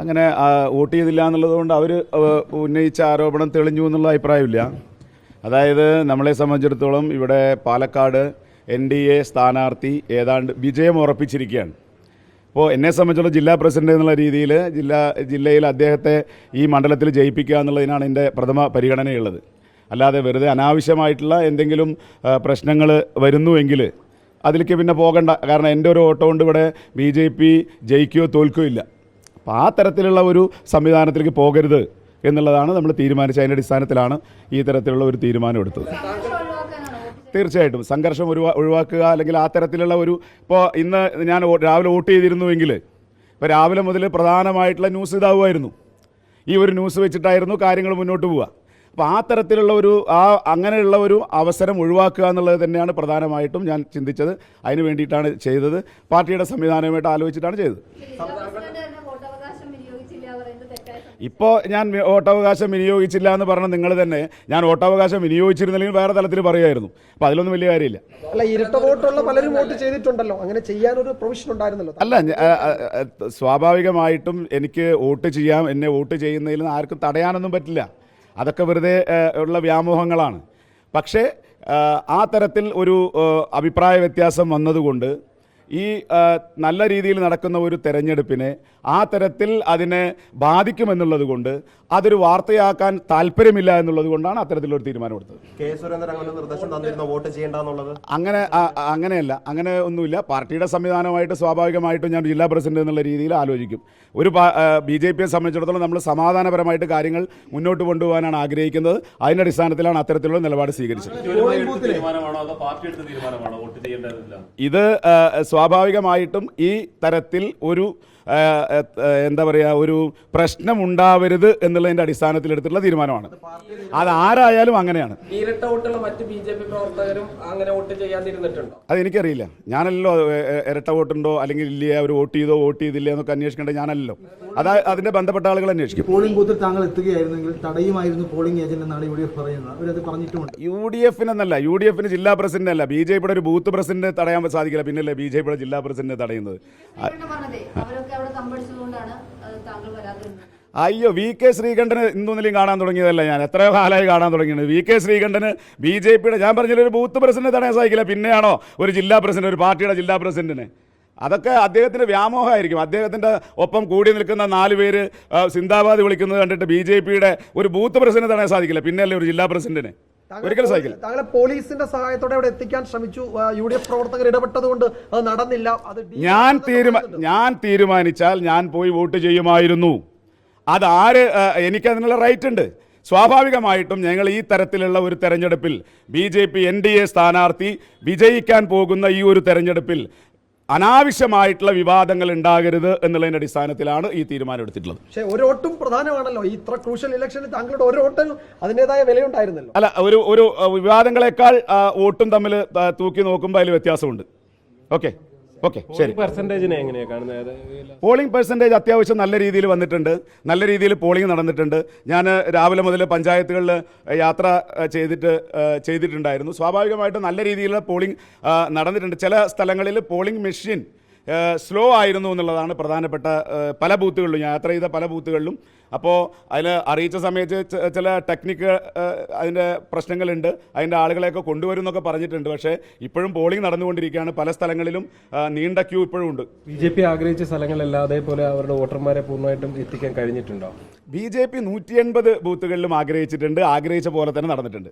അങ്ങനെ വോട്ട് ചെയ്തില്ല എന്നുള്ളതുകൊണ്ട് അവർ ഉന്നയിച്ച ആരോപണം തെളിഞ്ഞു എന്നുള്ള അഭിപ്രായമില്ല. അതായത് നമ്മളെ സംബന്ധിച്ചിടത്തോളം ഇവിടെ പാലക്കാട് എൻ ഡി എ സ്ഥാനാർത്ഥി ഏതാണ്ട് വിജയം ഉറപ്പിച്ചിരിക്കുകയാണ്. അപ്പോൾ എന്നെ സംബന്ധിച്ചുള്ള ജില്ലാ പ്രസിഡന്റ് എന്നുള്ള രീതിയിൽ ജില്ലാ ജില്ലയിൽ അദ്ദേഹത്തെ ഈ മണ്ഡലത്തിൽ ജയിപ്പിക്കുക എന്നുള്ളതിനാണ് എന്റെ പ്രഥമ പരിഗണനയുള്ളത്. അല്ലാതെ വെറുതെ അനാവശ്യമായിട്ടുള്ള എന്തെങ്കിലും പ്രശ്നങ്ങൾ വരുന്നുവെങ്കിൽ അതിലേക്ക് പിന്നെ പോകണ്ട. കാരണം എന്റെ ഒരു ഓട്ടോ കൊണ്ട് ഇവിടെ ബി ജെ പി ജയിക്കുകയോ തോൽക്കുകയോ ഇല്ല. അപ്പോൾ ആ തരത്തിലുള്ള ഒരു സംവിധാനത്തിലേക്ക് പോകരുത് എന്നുള്ളതാണ് നമ്മൾ തീരുമാനിച്ച അതിന്റെ അടിസ്ഥാനത്തിലാണ് ഈ തരത്തിലുള്ള ഒരു തീരുമാനം എടുത്തത്. തീർച്ചയായിട്ടും സംഘർഷം ഒഴിവാ ഒഴിവാക്കുക അല്ലെങ്കിൽ ആ തരത്തിലുള്ള ഒരു ഇപ്പോൾ ഇന്ന് ഞാൻ രാവിലെ വോട്ട് ചെയ്തിരുന്നുവെങ്കിൽ ഇപ്പോൾ രാവിലെ മുതൽ പ്രധാനമായിട്ടുള്ള ന്യൂസ് ഇതാവുമായിരുന്നു. ഈ ഒരു ന്യൂസ് വെച്ചിട്ടായിരുന്നു കാര്യങ്ങൾ മുന്നോട്ട് പോവുക. അപ്പോൾ ആ തരത്തിലുള്ള ഒരു ആ അങ്ങനെയുള്ള ഒരു അവസരം ഒഴിവാക്കുക എന്നുള്ളത് തന്നെയാണ് പ്രധാനമായിട്ടും ഞാൻ ചിന്തിച്ചത്. അതിന് വേണ്ടിയിട്ടാണ് ചെയ്തത്. പാർട്ടിയുടെ സംവിധാനവുമായിട്ട് ആലോചിച്ചിട്ടാണ് ചെയ്തത് ജില്ലാ പ്രസിഡന്റ് തന്നെ വോട്ടവകാശം വിനിയോഗിച്ചില്ല പറയുന്നത് തെറ്റായ സംഭവം. ഇപ്പോൾ ഞാൻ വോട്ടവകാശം വിനിയോഗിച്ചില്ല എന്ന് പറഞ്ഞ നിങ്ങൾ തന്നെ ഞാൻ വോട്ടവകാശം വിനിയോഗിച്ചിരുന്നില്ലെങ്കിൽ വേറെ തലത്തിൽ പറയുമായിരുന്നു. അപ്പോൾ അതിലൊന്നും വലിയ കാര്യമില്ല. അല്ല ഇരട്ട വോട്ടുള്ള പലരും വോട്ട് ചെയ്തിട്ടുണ്ടല്ലോ. അങ്ങനെ ചെയ്യാനൊരു പ്രൊവിഷൻ ഉണ്ടായിരുന്നല്ലോ. അല്ല സ്വാഭാവികമായിട്ടും എനിക്ക് വോട്ട് ചെയ്യാം എന്നെ വോട്ട് ചെയ്യുന്നതിൽ നിന്ന് ആർക്കും തടയാനൊന്നും പറ്റില്ല. അതൊക്കെ വെറുതെ ഉള്ള വ്യാമോഹങ്ങളാണ്. പക്ഷേ ആ, തരത്തിൽ ഒരു അഭിപ്രായ വ്യത്യാസം വന്നതുകൊണ്ട് ഈ നല്ല രീതിയിൽ നടക്കുന്ന ഒരു തെരഞ്ഞെടുപ്പിനെ ആ തരത്തിൽ അതിനെ ബാധിക്കുമെന്നുള്ളത് കൊണ്ട് അതൊരു വാർത്തയാക്കാൻ താല്പര്യമില്ല എന്നുള്ളത് കൊണ്ടാണ് അത്തരത്തിലൊരു തീരുമാനമെടുത്തത്. അങ്ങനെ അങ്ങനെയല്ല. അങ്ങനെ ഒന്നുമില്ല. പാർട്ടിയുടെ സംവിധാനമായിട്ട് സ്വാഭാവികമായിട്ടും ഞാൻ ജില്ലാ പ്രസിഡന്റ് എന്നുള്ള രീതിയിൽ ആലോചിക്കും. ഒരു ബി ജെ പിയെ സംബന്ധിച്ചിടത്തോളം നമ്മൾ സമാധാനപരമായിട്ട് കാര്യങ്ങൾ മുന്നോട്ട് കൊണ്ടുപോകാനാണ് ആഗ്രഹിക്കുന്നത്. അതിന്റെ അടിസ്ഥാനത്തിലാണ് അത്തരത്തിലുള്ള നിലപാട് സ്വീകരിച്ചത്. തീരുമാനമാണോ അതോ പാർട്ടി എടുത്ത തീരുമാനമാണോ വോട്ട് ചെയ്യേണ്ടതില്ല ഇത് സ്വാഭാവികമായിട്ടും ഈ തരത്തിൽ ഒരു എന്താ പറയുക ഒരു പ്രശ്നമുണ്ടാവരുത് എന്നുള്ളതിന്റെ അടിസ്ഥാനത്തിൽ എടുത്തിട്ടുള്ള തീരുമാനമാണ്. അത് ആരായാലും അങ്ങനെയാണ്. ഇരട്ട വോട്ടുള്ള മറ്റ് ബി ജെ പ്രവർത്തകരും അങ്ങനെ വോട്ട് ചെയ്യാതിരുന്നിട്ടുണ്ടോ? അതെനിക്കറിയില്ല. ഞാനല്ലോ ഇരട്ട വോട്ടുണ്ടോ അല്ലെങ്കിൽ ഇല്ലേ അവർ വോട്ട് ചെയ്തോ വോട്ട് ചെയ്തില്ലേ എന്നൊക്കെ അന്വേഷിക്കേണ്ടത് ഞാനല്ലോ അത് അതിന്റെ ബന്ധപ്പെട്ട ആളുകൾ അന്വേഷിക്കും. പോളിംഗ് ബൂത്തിൽ താങ്കൾ എത്തുകയായിരുന്നെങ്കിൽ തടയുമായിരുന്നു പോളിംഗ് ഏജന്റ് എന്നാണ് യു ഡി എഫ് പറയുന്നത്. അവരത് യു ഡി എഫിനെന്നല്ല യു ഡി എഫിന് ജില്ലാ പ്രസിഡന്റ് അല്ല ബി ജെ പിയുടെ ഒരു ബൂത്ത് പ്രസിഡന്റ് തടയാൻ സാധിക്കില്ല. പിന്നല്ലേ ബി ജെ പിയുടെ ജില്ലാ പ്രസിഡന്റ് തടയുന്നത്. അയ്യോ വി കെ ശ്രീകണ്ഠന് ഇന്നൊന്നിലും കാണാൻ തുടങ്ങിയതല്ല ഞാൻ. എത്രയോ കാലമായി കാണാൻ തുടങ്ങിയത് വി കെ ശ്രീകണ്ഠന് ബി ജെ പിയുടെ ഞാൻ പറഞ്ഞില്ല ഒരു ബൂത്ത് പ്രസിഡന്റ് തടയാൻ സാധിക്കില്ല. പിന്നെയാണോ ഒരു ജില്ലാ പ്രസിഡന്റ് ഒരു പാർട്ടിയുടെ ജില്ലാ പ്രസിഡന്റിന്? അതൊക്കെ അദ്ദേഹത്തിന്റെ വ്യാമോഹമായിരിക്കും. അദ്ദേഹത്തിന്റെ ഒപ്പം കൂടി നിൽക്കുന്ന നാല് പേര് സിന്ദാബാദ് വിളിക്കുന്നത് കണ്ടിട്ട് ബി ജെ പിയുടെ ഒരു ബൂത്ത് പ്രസിഡന്റ് തടയാൻ സാധിക്കില്ല. പിന്നെയല്ലേ ഒരു ജില്ലാ പ്രസിഡന്റിന്? ഒരിക്കലും സാധിക്കില്ല താങ്കളെ പോലീസിന്റെ സഹായത്തോടെ അവിടെ എത്തിക്കാൻ ശ്രമിച്ചു. യു ഡി എഫ് പ്രവർത്തകർ ഇടപെട്ടതുകൊണ്ട് അത് നടന്നില്ല. അത് ഞാൻ തീരുമാ ഞാൻ തീരുമാനിച്ചാൽ ഞാൻ പോയി വോട്ട് ചെയ്യുമായിരുന്നു. അതാര് എനിക്ക് എനിക്കതിനുള്ള റൈറ്റ് ഉണ്ട്. സ്വാഭാവികമായിട്ടും ഞങ്ങൾ ഈ തരത്തിലുള്ള ഒരു തെരഞ്ഞെടുപ്പിൽ B J P N D A സ്ഥാനാർത്ഥി വിജയിക്കാൻ പോകുന്ന ഈ ഒരു തെരഞ്ഞെടുപ്പിൽ അനാവശ്യമായിട്ടുള്ള വിവാദങ്ങൾ ഉണ്ടാകരുത് എന്നുള്ളതിന്റെ അടിസ്ഥാനത്തിലാണ് ഈ തീരുമാനം എടുത്തിട്ടുള്ളത്. പക്ഷേ ഒരു വോട്ടും പ്രധാനമാണല്ലോ. ഇത്ര ക്രൂഷ്യൽ ഇലക്ഷനിൽ താങ്കളുടെ ഒരു വോട്ടിനും അതിന്റെതായ വിലയുണ്ടായിരുന്നല്ലോ. അല്ല ഒരു ഒരു വിവാദങ്ങളെക്കാൾ വോട്ടും തമ്മിൽ തൂക്കി നോക്കുമ്പോൾ അതിൽ വ്യത്യാസമുണ്ട്. ഓക്കെ. ഓക്കെ ശരി. പെർസെന്റേജിനെ എങ്ങനെയാണ് കാണുന്നത്? പോളിംഗ് പെർസെന്റേജ് അത്യാവശ്യം നല്ല രീതിയിൽ വന്നിട്ടുണ്ട്. നല്ല രീതിയിൽ പോളിംഗ് നടന്നിട്ടുണ്ട്. ഞാൻ രാവിലെ മുതൽ പഞ്ചായത്തുകളിൽ യാത്ര ചെയ്തിട്ട് ചെയ്തിട്ടുണ്ടായിരുന്നു. സ്വാഭാവികമായിട്ടും നല്ല രീതിയിലുള്ള പോളിംഗ് നടന്നിട്ടുണ്ട്. ചില സ്ഥലങ്ങളിൽ പോളിംഗ് മെഷീൻ സ്ലോ ആയിരുന്നു എന്നുള്ളതാണ് പ്രധാനപ്പെട്ട പല ബൂത്തുകളിലും യാത്ര ചെയ്ത പല ബൂത്തുകളിലും. അപ്പോൾ അതിൽ അറിയിച്ച സമയത്ത് ചില ടെക്നിക്ക് അതിന്റെ പ്രശ്നങ്ങളുണ്ട്. അതിന്റെ ആളുകളെയൊക്കെ കൊണ്ടുവരും എന്നൊക്കെ പറഞ്ഞിട്ടുണ്ട്. പക്ഷേ ഇപ്പോഴും പോളിംഗ് നടന്നുകൊണ്ടിരിക്കുകയാണ്. പല സ്ഥലങ്ങളിലും നീണ്ട ക്യൂ ഇപ്പോഴും ഉണ്ട്. ബി ജെ പി ആഗ്രഹിച്ച സ്ഥലങ്ങളെല്ലാം അതേപോലെ അവരുടെ വോട്ടർമാരെ പൂർണമായിട്ടും എത്തിക്കാൻ കഴിഞ്ഞിട്ടുണ്ടോ? ബി ജെ പി നൂറ്റി എൺപത് ബൂത്തുകളിലും ആഗ്രഹിച്ചിട്ടുണ്ട്. ആഗ്രഹിച്ച പോലെ തന്നെ നടന്നിട്ടുണ്ട്.